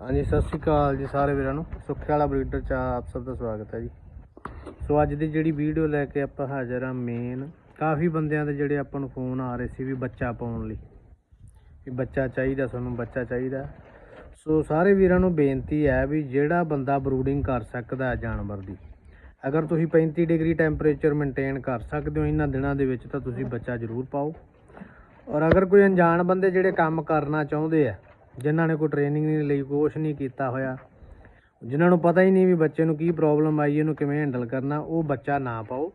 ਹਾਂਜੀ, ਸਤਿ ਸ਼੍ਰੀ ਅਕਾਲ ਜੀ ਸਾਰੇ ਵੀਰਾਂ ਨੂੰ। ਸੁੱਖੇ ਵਾਲਾ ਬਰੀਡਰ ਚ ਆਪ ਸਭ ਦਾ ਸਵਾਗਤ ਹੈ ਜੀ। ਸੋ ਅੱਜ ਦੀ ਜਿਹੜੀ ਵੀਡੀਓ ਲੈ ਕੇ ਆਪਾਂ ਹਾਜ਼ਰ ਆ ਮੇਨ ਕਾਫੀ ਬੰਦਿਆਂ ਦੇ ਜਿਹੜੇ ਆਪਾਂ ਨੂੰ ਫੋਨ ਆ ਰਹੇ ਸੀ ਵੀ ਬੱਚਾ ਪਾਉਣ ਲਈ। ਵੀ ਬੱਚਾ ਚਾਹੀਦਾ, ਸਾਨੂੰ ਬੱਚਾ ਚਾਹੀਦਾ। ਸੋ ਸਾਰੇ ਵੀਰਾਂ ਨੂੰ ਬੇਨਤੀ ਹੈ ਵੀ ਜਿਹੜਾ ਬੰਦਾ ਬਰੂਡਿੰਗ ਕਰ ਸਕਦਾ ਜਾਨਵਰ ਦੀ, ਅਗਰ ਤੁਸੀਂ 35 ਡਿਗਰੀ ਟੈਂਪਰੇਚਰ ਮੇਨਟੇਨ ਕਰ ਸਕਦੇ ਹੋ ਇਹਨਾਂ ਦਿਨਾਂ ਦੇ ਵਿੱਚ, ਤਾਂ ਤੁਸੀਂ ਬੱਚਾ ਜ਼ਰੂਰ ਪਾਓ। ਔਰ ਅਗਰ ਕੋਈ ਅਣਜਾਣ ਬੰਦੇ ਜਿਹੜੇ ਕੰਮ ਕਰਨਾ ਚਾਹੁੰਦੇ ਆ ਜਿਨ੍ਹਾਂ ਨੇ ਕੋਈ ਟ੍ਰੇਨਿੰਗ ਨਹੀਂ ਲਈ, ਕੁਛ ਨਹੀਂ ਕੀਤਾ ਹੋਇਆ। ਜਿਨ੍ਹਾਂ ਨੂੰ ਪਤਾ ਹੀ ਨਹੀਂ ਵੀ ਬੱਚੇ ਨੂੰ ਕੀ ਪ੍ਰੋਬਲਮ ਆਈ, ਇਹਨੂੰ ਕਿਵੇਂ ਹੈਂਡਲ ਕਰਨਾ, ਉਹ ਬੱਚਾ ਨਾ ਪਾਓ।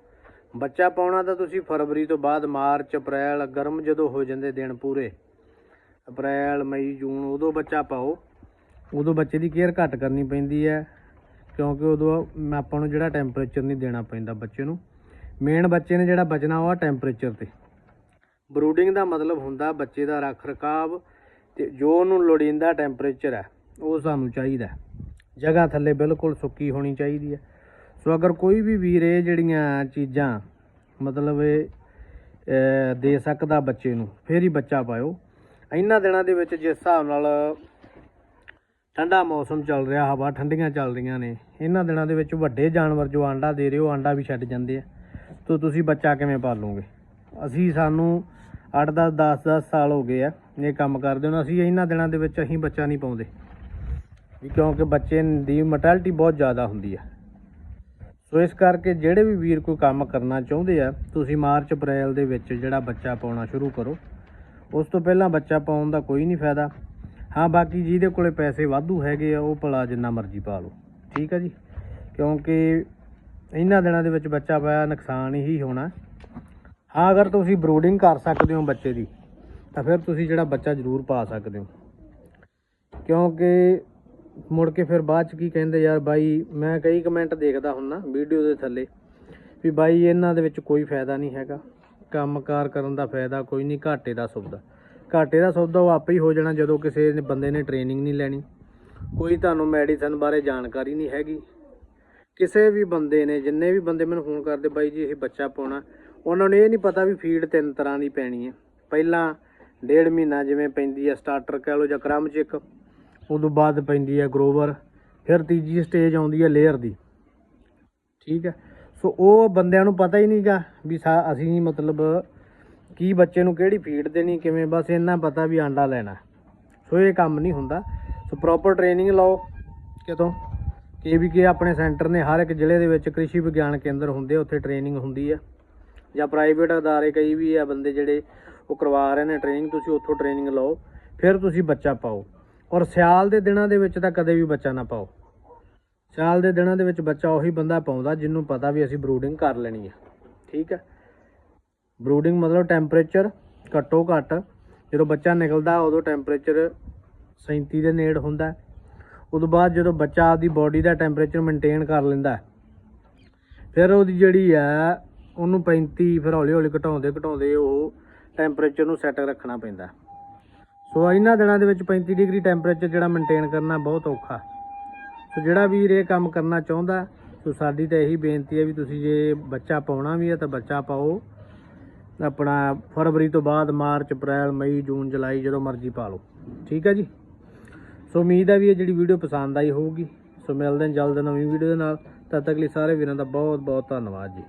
ਬੱਚਾ ਪਾਉਣਾ ਤਾਂ ਤੁਸੀਂ ਫਰਵਰੀ ਤੋਂ ਬਾਅਦ, ਮਾਰਚ, ਅਪ੍ਰੈਲ, ਗਰਮ ਜਦੋਂ ਹੋ ਜਾਂਦੇ ਦਿਨ ਪੂਰੇ, ਅਪ੍ਰੈਲ, ਮਈ, ਜੂਨ, ਉਦੋਂ ਬੱਚਾ ਪਾਓ। ਉਦੋਂ ਬੱਚੇ ਦੀ ਕੇਅਰ ਘੱਟ ਕਰਨੀ ਪੈਂਦੀ ਹੈ, ਕਿਉਂਕਿ ਉਦੋਂ ਆਪਾਂ ਨੂੰ ਜਿਹੜਾ ਟੈਂਪਰੇਚਰ ਨਹੀਂ ਦੇਣਾ ਪੈਂਦਾ ਬੱਚੇ ਨੂੰ। ਮੇਨ ਬੱਚੇ ਨੇ ਜਿਹੜਾ ਬਚਣਾ ਉਹ ਟੈਂਪਰੇਚਰ ਤੇ। ਬਰੂਡਿੰਗ ਦਾ ਮਤਲਬ ਹੁੰਦਾ ਬੱਚੇ ਦਾ ਰੱਖ ਰਖਾਵ ਤੇ ਜੋ ਉਹਨੂੰ ਲੋੜੀਂਦਾ ਟੈਂਪਰੇਚਰ ਹੈ, ਉਹ ਸਾਨੂੰ ਚਾਹੀਦਾ ਜਗ੍ਹਾ ਥੱਲੇ ਬਿਲਕੁਲ ਸੁੱਕੀ ਹੋਣੀ ਚਾਹੀਦੀ ਹੈ। ਸੋ ਅਗਰ ਕੋਈ ਵੀ ਵੀਰ ਇਹ ਜਿਹੜੀਆਂ ਚੀਜ਼ਾਂ, ਮਤਲਬ ਇਹ ਦੇ ਸਕਦਾ ਬੱਚੇ ਨੂੰ, ਫਿਰ ਹੀ ਬੱਚਾ ਪਾਇਓ। ਇਹਨਾਂ ਦਿਨਾਂ ਦੇ ਵਿੱਚ ਜਿਸ ਹਿਸਾਬ ਨਾਲ ਠੰਡਾ ਮੌਸਮ ਚੱਲ ਰਿਹਾ, ਹਵਾ ਠੰਡੀਆਂ ਚੱਲ ਰਹੀਆਂ ਨੇ, ਇਹਨਾਂ ਦਿਨਾਂ ਦੇ ਵਿੱਚ ਵੱਡੇ ਜਾਨਵਰ ਜੋ ਆਂਡਾ ਦੇ ਰਹੇ, ਉਹ ਆਂਡਾ ਵੀ ਛੱਡ ਜਾਂਦੇ ਆ। ਤੋ ਤੁਸੀਂ ਬੱਚਾ ਕਿਵੇਂ ਪਾਲੋਗੇ? ਅਸੀਂ ਸਾਨੂੰ 8-10 10-10 ਸਾਲ ਹੋ ਗਏ ਆ। ਇਹ ਕੰਮ ਕਰਦੇ ਨੂੰ ਅਸੀਂ ਇਹਨਾਂ ਦਿਨਾਂ ਦੇ ਵਿੱਚ ਅਸੀਂ ਬੱਚਾ ਨਹੀਂ ਪਾਉਂਦੇ। ਕਿਉਂਕਿ ਬੱਚੇ ਦੀ ਮੋਰਟੈਲਿਟੀ ਬਹੁਤ ਜ਼ਿਆਦਾ ਹੁੰਦੀ ਹੈ ਸੋ ਇਸ ਕਰਕੇ ਜਿਹੜੇ ਵੀ ਵੀਰ ਕੋਈ ਕੰਮ ਕਰਨਾ ਚਾਹੁੰਦੇ ਆ, ਤੁਸੀਂ ਮਾਰਚ, ਅਪ੍ਰੈਲ ਦੇ ਵਿੱਚ ਜਿਹੜਾ ਬੱਚਾ ਪਾਉਣਾ ਸ਼ੁਰੂ ਕਰੋ। ਉਸ ਤੋਂ ਪਹਿਲਾਂ ਬੱਚਾ ਪਾਉਣ ਦਾ ਕੋਈ ਨਹੀਂ ਫਾਇਦਾ। ਹਾਂ, ਬਾਕੀ ਜਿਹਦੇ ਕੋਲੇ ਪੈਸੇ ਵਾਧੂ ਹੈਗੇ ਆ, ਉਹ ਭਲਾ ਜਿੰਨਾ ਮਰਜ਼ੀ ਪਾ ਲਓ। ਠੀਕ ਆ ਜੀ? ਕਿਉਂਕਿ ਇਹਨਾਂ ਦਿਨਾਂ ਦੇ ਵਿੱਚ ਬੱਚਾ ਪਾਇਆ, ਨੁਕਸਾਨ ਹੀ ਹੋਣਾ। ਹਾਂ, ਅਗਰ ਤੁਸੀਂ ਬਰੂਡਿੰਗ ਕਰ ਸਕਦੇ ਹੋ ਬੱਚੇ ਦੀ ਤਾਂ ਫਿਰ ਤੁਸੀਂ ਜਿਹੜਾ ਬੱਚਾ ਜ਼ਰੂਰ ਪਾ ਸਕਦੇ ਹੋ। ਕਿਉਂਕਿ ਮੁੜ ਕੇ ਫਿਰ ਬਾਅਦ ਚ ਕੀ ਕਹਿੰਦੇ ਯਾਰ ਬਾਈ, ਮੈਂ ਕਈ ਕਮੈਂਟ ਦੇਖਦਾ ਹੁੰਨਾ ਵੀਡੀਓ ਦੇ ਥੱਲੇ ਵੀ ਬਾਈ ਇਹਨਾਂ ਦੇ ਵਿੱਚ ਕੋਈ ਫਾਇਦਾ ਨਹੀਂ ਹੈਗਾ। ਕੰਮਕਾਰ ਕਰਨ ਦਾ ਫਾਇਦਾ ਕੋਈ ਨਹੀਂ, ਘਾਟੇ ਦਾ ਸੌਦਾ। ਘਾਟੇ ਦਾ ਸੌਦਾ ਉਹ ਆਪੇ ਹੀ ਹੋ ਜਾਣਾ ਜਦੋਂ ਕਿਸੇ ਬੰਦੇ ਨੇ ਟ੍ਰੇਨਿੰਗ ਨਹੀਂ ਲੈਣੀ। ਕੋਈ ਤੁਹਾਨੂੰ ਮੈਡੀਸਨ ਬਾਰੇ ਜਾਣਕਾਰੀ ਨਹੀਂ ਹੈਗੀ। ਕਿਸੇ ਵੀ ਬੰਦੇ ਨੇ, ਜਿੰਨੇ ਵੀ ਬੰਦੇ ਮੈਨੂੰ ਫੋਨ ਕਰਦੇ, ਬਾਈ ਜੀ ਇਹ ਬੱਚਾ ਪਾਉਣਾ। ਉਹਨਾਂ ਨੂੰ ਇਹ ਨਹੀਂ ਪਤਾ ਵੀ ਫੀਡ ਤਿੰਨ ਤਰ੍ਹਾਂ ਦੀ ਪੈਣੀ ਹੈ। ਪਹਿਲਾਂ ਡੇਢ ਮਹੀਨਾ ਜਿਵੇਂ ਪੈਂਦੀ ਹੈ ਸਟਾਰਟਰ ਕਹਿ ਲਓ ਜਾਂ ਕ੍ਰਮਚਿਕ ਉਦੋਂ ਬਾਅਦ ਪੈਂਦੀ ਹੈ ਗਰੋਵਰ ਫਿਰ ਤੀਜੀ ਸਟੇਜ ਆਉਂਦੀ ਹੈ ਲੇਅਰ ਦੀ। ਠੀਕ ਹੈ ਸੋ ਉਹ ਬੰਦਿਆਂ ਨੂੰ ਪਤਾ ਹੀ ਨਹੀਂਗਾ ਵੀ ਸਾ- ਅਸੀਂ ਮਤਲਬ ਕੀ ਬੱਚੇ ਨੂੰ ਕਿਹੜੀ ਫੀਡ ਦੇਣੀ, ਕਿਵੇਂ, ਬਸ ਇੰਨਾ ਪਤਾ ਵੀ ਆਂਡਾ ਲੈਣਾ। ਸੋ ਇਹ ਕੰਮ ਨਹੀਂ ਹੁੰਦਾ। ਸੋ ਪ੍ਰੋਪਰ ਟ੍ਰੇਨਿੰਗ ਲਓ ਕਿਤੋਂ। ਕੇ ਆਪਣੇ ਸੈਂਟਰ ਨੇ ਹਰ ਇੱਕ ਜ਼ਿਲ੍ਹੇ ਦੇ ਵਿੱਚ ਕ੍ਰਿਸ਼ੀ ਵਿਗਿਆਨ ਕੇਂਦਰ ਹੁੰਦੇ ਆ, ਉੱਥੇ ਟ੍ਰੇਨਿੰਗ ਹੁੰਦੀ ਆ। ਜਾਂ ਪ੍ਰਾਈਵੇਟ ਅਦਾਰੇ ਕਈ ਵੀ ਆ ਬੰਦੇ ਜਿਹੜੇ ਉਹ ਕਰਵਾ ਰਹੇ ਨੇ ਟ੍ਰੇਨਿੰਗ ਤੁਸੀਂ ਉੱਥੋਂ ਟ੍ਰੇਨਿੰਗ ਲਓ, ਫਿਰ ਤੁਸੀਂ ਬੱਚਾ ਪਾਓ। ਔਰ ਸਿਆਲ ਦੇ ਦਿਨਾਂ ਦੇ ਵਿੱਚ ਤਾਂ ਕਦੇ ਵੀ ਬੱਚਾ ਨਾ ਪਾਓ। ਸਿਆਲ ਦੇ ਦਿਨਾਂ ਦੇ ਵਿੱਚ ਬੱਚਾ ਉਹੀ ਬੰਦਾ ਪਾਉਂਦਾ ਜਿਹਨੂੰ ਪਤਾ ਵੀ ਅਸੀਂ ਬਰੂਡਿੰਗ ਕਰ ਲੈਣੀ ਆ। ਠੀਕ ਹੈ ਬਰੂਡਿੰਗ ਮਤਲਬ ਟੈਂਪਰੇਚਰ ਘੱਟੋ ਘੱਟ, ਜਦੋਂ ਬੱਚਾ ਨਿਕਲਦਾ ਉਦੋਂ ਟੈਂਪਰੇਚਰ 37 ਦੇ ਨੇੜ ਹੁੰਦਾ। ਹੈ। ਉਦੋਂ ਬਾਅਦ ਜਦੋਂ ਬੱਚਾ ਆਪਦੀ ਬਾਡੀ ਦਾ ਟੈਂਪਰੇਚਰ ਮੇਨਟੇਨ ਕਰ ਲੈਂਦਾ। ਫਿਰ ਉਹਦੀ ਜਿਹੜੀ ਹੈ ਉਹਨੂੰ 35 ਫਿਰ ਹੌਲੀ ਹੌਲੀ ਘਟਾਉਂਦੇ ਘਟਾਉਂਦੇ ਉਹ ਟੈਂਪਰੇਚਰ ਨੂੰ ਸੈੱਟ ਰੱਖਣਾ ਪੈਂਦਾ। ਸੋ ਇਹਨਾਂ ਦਿਨਾਂ ਦੇ ਵਿੱਚ 35 ਡਿਗਰੀ ਟੈਂਪਰੇਚਰ ਜਿਹੜਾ ਮੇਨਟੇਨ ਕਰਨਾ ਬਹੁਤ ਔਖਾ। ਸੋ ਜਿਹੜਾ ਵੀਰ ਇਹ ਕੰਮ ਕਰਨਾ ਚਾਹੁੰਦਾ, ਸੋ ਸਾਡੀ ਤਾਂ ਇਹੀ ਬੇਨਤੀ ਹੈ ਵੀ ਤੁਸੀਂ ਜੇ ਬੱਚਾ ਪਾਉਣਾ ਵੀ ਹੈ ਤਾਂ ਬੱਚਾ ਪਾਓ। ਆਪਣਾ ਫਰਵਰੀ ਤੋਂ ਬਾਅਦ ਮਾਰਚ, ਅਪ੍ਰੈਲ, ਮਈ, ਜੂਨ, ਜੁਲਾਈ ਜਦੋਂ ਮਰਜ਼ੀ ਪਾ ਲਓ। ਠੀਕ ਹੈ ਜੀ? ਸੋ ਉਮੀਦ ਹੈ ਵੀ ਇਹ ਜਿਹੜੀ ਵੀਡੀਓ ਪਸੰਦ ਆਈ ਹੋਊਗੀ। ਸੋ ਮਿਲਦੇ ਹਾਂ ਜਲਦ ਨਵੀਂ ਵੀਡੀਓ ਦੇ ਨਾਲ। ਤਦ ਤੱਕ ਲਈ ਸਾਰੇ ਵੀਰਾਂ ਦਾ ਬਹੁਤ ਬਹੁਤ ਧੰਨਵਾਦ ਜੀ।